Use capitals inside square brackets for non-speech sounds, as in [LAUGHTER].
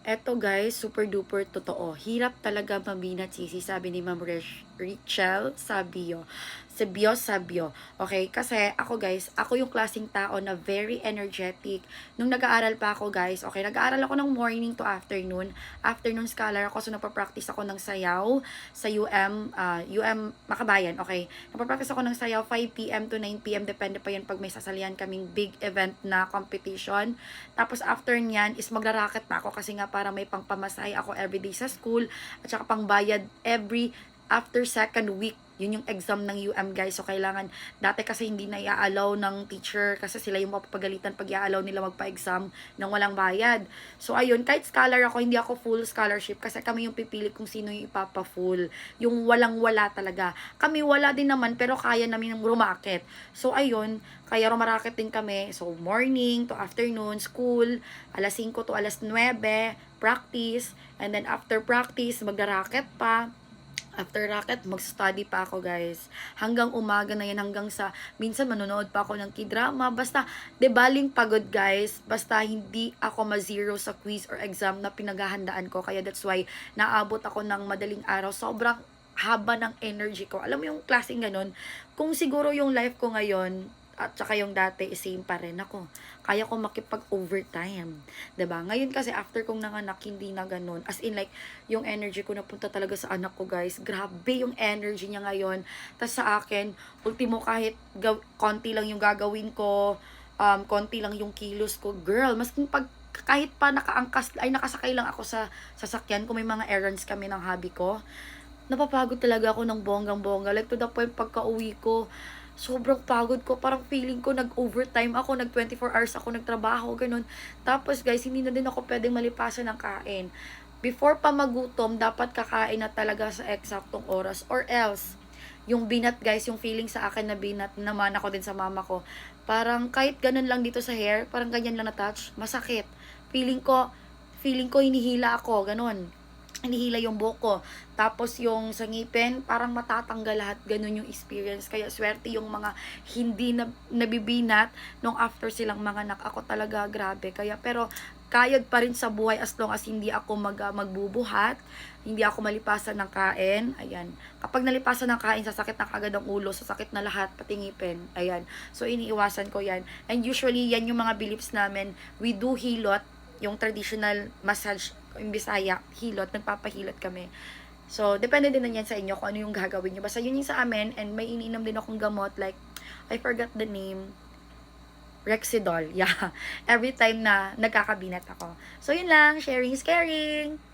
Eto guys, super duper totoo. Hirap talaga mabinat sisi, sabi ni Ma'am Rich- Richel Sabio. Sabio, Sabio. Okay, kasi ako guys, ako yung klaseng tao na very energetic. Nung nag-aaral pa ako guys, okay, nag-aaral ako ng morning to afternoon. Afternoon scholar ako, so napapractice ako ng sayaw sa UM, ah, UM Makabayan, okay. Napapractice ako ng sayaw 5pm to 9pm, depende pa yun pag may sasalihan kaming big event na competition. Tapos after nyan is magra-racket na ako kasi nga para may pangpamasay ako everyday sa school at saka pangbayad every after second week yun yung exam ng UM guys. So kailangan dati kasi hindi na i-allow ng teacher kasi sila yung mapapagalitan pag i-allow nila magpa-exam ng walang bayad. So ayun kahit scholar ako hindi ako full scholarship kasi kami yung pipili kung sino yung ipapa-full. Yung walang wala talaga. Kami wala din naman pero kaya namin rumakit. So ayun kaya rumaraket din kami. So morning to afternoon school alas 5 to alas 9 practice. And then after practice magra-racket pa After racket, mag-study pa ako, guys. Hanggang umaga na yan, hanggang sa, minsan manonood pa ako ng kidrama. Basta, de baling pagod, guys. Basta, hindi ako ma-zero sa quiz or exam na pinaghahandaan ko. Kaya that's why, naabot ako ng madaling araw. Sobrang haba ng energy ko. Alam mo yung klaseng ganun? Kung siguro yung life ko ngayon, at saka yung dati, same pa rin ako. Kaya ko makipag-overtime. 'Di ba Ngayon kasi, after kong nanganak, hindi na ganun. As in, like, yung energy ko napunta talaga sa anak ko, guys. Grabe yung energy niya ngayon. Tapos sa akin, ultimo kahit konti lang yung gagawin ko, um, konti lang yung kilos ko, girl, mas pag kahit pa nakaangkas, ay nakasakay lang ako sa sasakyan, kung may mga errands kami ng hobby ko, napapagod talaga ako ng bonggang-bongga. Like, to the point, pagka-uwi ko, sobrang pagod ko. Parang feeling ko nag-overtime ako, nag-24 hours ako nagtrabaho, ganun. Tapos guys, hindi na din ako pwedeng malipasan ng kain. Before pa magutom, dapat kakain na talaga sa eksaktong oras. Or else, yung binat guys, yung feeling sa akin na binat, naman ako din sa mama ko. Parang kahit ganun lang dito sa hair, parang ganyan lang na touch, masakit. Feeling ko, feeling ko hinihila ako, ganun hinihila yung buhok ko. Tapos yung sa ngipin, parang matatanggal lahat. Ganun yung experience. Kaya swerte yung mga hindi na, nabibinat nung after silang mga anak. Ako talaga, grabe. Kaya, pero, kayod pa rin sa buhay as long as hindi ako mag, ah, magbubuhat, hindi ako malipasan ng kain. Ayan. Kapag nalipasan ng kain, sasakit na kagad ang ulo, sasakit na lahat, pati ngipin. Ayan. So, iniiwasan ko yan. And usually, yan yung mga beliefs namin. We do hilot, yung traditional massage yung Bisaya, hilot, nagpapahilot kami. So, depende din na yan sa inyo kung ano yung gagawin nyo. Basta yun yung sa amin, and may iniinom din akong gamot, like, I forgot the name, Rexidol, [LAUGHS] yeah. Every time na nagkakabinat ako. So, yun lang, sharing is caring!